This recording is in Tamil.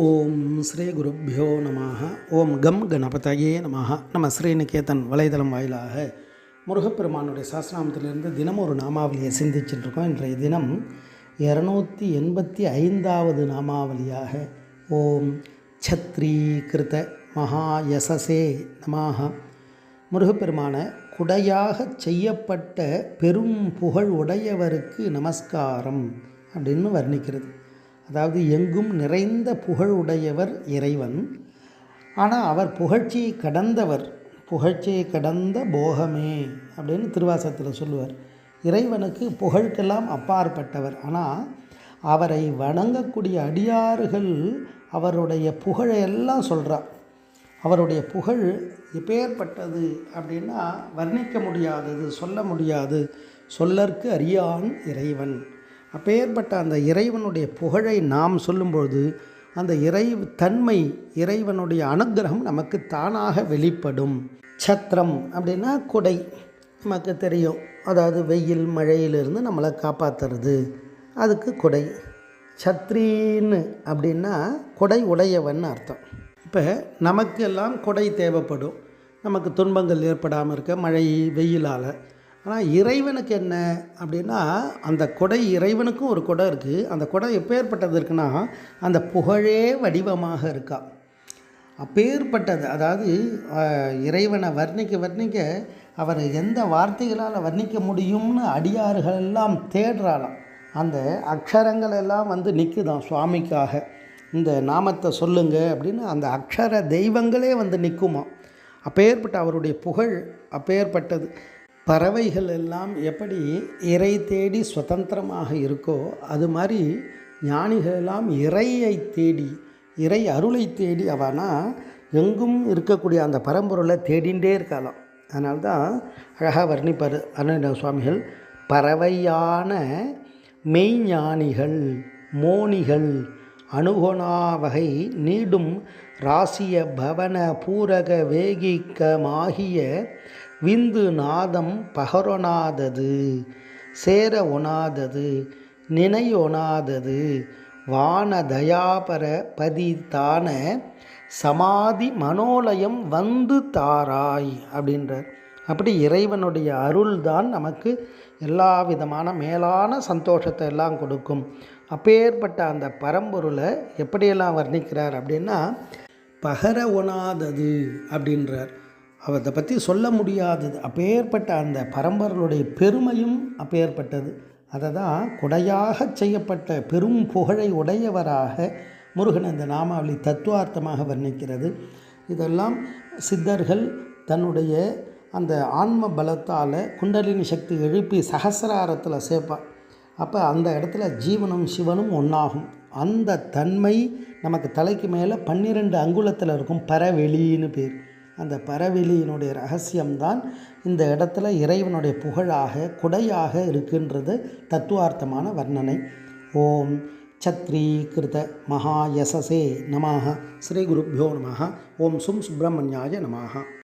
ஓம் ஸ்ரீ குருப்பியோ நம ஓம் கம் கணபதையே நம நம்ம ஸ்ரீநிகேதன் வலைதளம் வாயிலாக முருகப்பெருமானுடைய சாஸ்திராமத்திலிருந்து தினம் ஒரு நாமாவளியை சிந்திச்சுட்டு இருக்கோம் இன்றைய தினம் இரநூத்தி எண்பத்தி ஐந்தாவது நாமாவளியாக ஓம் சத்ரீகிருத மகா யசசே நமாக முருகப்பெருமான குடையாக செய்யப்பட்ட பெரும் புகழ் உடையவருக்கு நமஸ்காரம் அப்படின்னு வர்ணிக்கிறது. அதாவது எங்கும் நிறைந்த புகழ் உடையவர் இறைவன். ஆனால் அவர் புகழ்ச்சியை கடந்தவர் புகழ்ச்சியை கடந்த போகமே அப்படின்னு திருவாசத்தில் சொல்லுவார். இறைவனுக்கு புகழ்க்கெல்லாம் அப்பாற்பட்டவர். ஆனால் அவரை வணங்கக்கூடிய அடியார்கள் அவருடைய புகழையெல்லாம் சொல்கிறார் அவருடைய புகழ் எப்பேற்பட்டது அப்படின்னா வர்ணிக்க முடியாதது சொல்ல முடியாது. சொல்லற்கு அறியான் இறைவன். அப்பேற்பட்ட அந்த இறைவனுடைய புகழை நாம் சொல்லும்பொழுது அந்த இறை தன்மை இறைவனுடைய அனுக்கிரகம் நமக்கு தானாக வெளிப்படும். சத்திரம் அப்படின்னா குடை நமக்கு தெரியும். அதாவது வெயில் மழையிலிருந்து நம்மளை காப்பாற்றுறது அதுக்கு குடை. சத்ரின்னு அப்படின்னா கொடை உடையவன் அர்த்தம். இப்போ நமக்கு எல்லாம் கொடை தேவைப்படும். நமக்கு துன்பங்கள் ஏற்படாமல் இருக்க மழை வெயிலால். ஆனால் இறைவனுக்கு என்ன? அப்படின்னா அந்த கொடை இறைவனுக்கும் ஒரு கொடை இருக்குது அந்த கொடை எப்பேற்பட்டது இருக்குன்னா அந்த புகழே வடிவமாக இருக்கா. அப்பேற்பட்டது அதாவது இறைவனை வர்ணிக்க வர்ணிக்க அவரை எந்த வார்த்தைகளால் வர்ணிக்க முடியும்னு அடியார்கள் எல்லாம் தேடுறாளாம். அந்த அக்ஷரங்கள் எல்லாம் வந்து நிற்குதாம் சுவாமிக்காக. இந்த நாமத்தை சொல்லுங்க அப்படின்னு அந்த அக்ஷர தெய்வங்களே வந்து நிற்குமா அப்பேற்பட்ட அவருடைய புகழ் அப்பேற்பட்டது. பறவைகள் எல்லாம் எப்படி இறை தேடி சுதந்திரமாக இருக்கோ அது மாதிரி ஞானிகள் எல்லாம் இறையை தேடி இறை அருளை தேடி அவனா எங்கும் இருக்கக்கூடிய அந்த பரம்பொருளை தேடிண்டே இருக்கலாம் அதனால்தான் அழகாக வர்ணிப்பார் அருண சுவாமிகள் பறவையான மெய்ஞானிகள் மோனிகள் அணுகுணாவகை நீடும் ராசிய பவன பூரக வேகிக்கமாகிய விந்து நாதம் பகரொணாதது சேர ஒணாதது நினையொணாதது வானதயாபர பதித்தான சமாதி மனோலயம் வந்து தாராய் அப்படின்றார். அப்படி இறைவனுடைய அருள் தான் நமக்கு எல்லா விதமான மேலான சந்தோஷத்தை எல்லாம் கொடுக்கும். அப்பேற்பட்ட அந்த பரம்பொருளை எப்படியெல்லாம் வர்ணிக்கிறார் அப்படின்னா பகர ஒணாதது அப்படின்றார். அதை பற்றி சொல்ல முடியாதது. அப்பேற்பட்ட அந்த பரம்பொருளுடைய பெருமையும் அப்பேற்பட்டது. அதை தான் குடையாக செய்யப்பட்ட பெரும் புகழை உடையவராக முருகன் அந்த நாமாவளி தத்துவார்த்தமாக வர்ணிக்கிறது. இதெல்லாம் சித்தர்கள் தன்னுடைய அந்த ஆன்ம பலத்தால் குண்டலினி சக்தி எழுப்பி சகசிராரத்தில் சேர்ப்பார் அப்போ அந்த இடத்துல ஜீவனும் சிவனும் ஒன்றாகும் அந்த தன்மை நமக்கு தலைக்கு மேலே பன்னிரெண்டு அங்குலத்தில் இருக்கும் பரவெளின்னு பேர். அந்த பரவெளியினுடைய ரகசியம்தான் இந்த இடத்துல இறைவனுடைய புகழாக குடையாக இருக்கின்றது தத்துவார்த்தமான வர்ணனை. ஓம் சத்ரீகிருத மகா யசசே நமாக ஸ்ரீ குருப்பியோ நமாக ஓம் சும் சுப்பிரமணியாய நமாக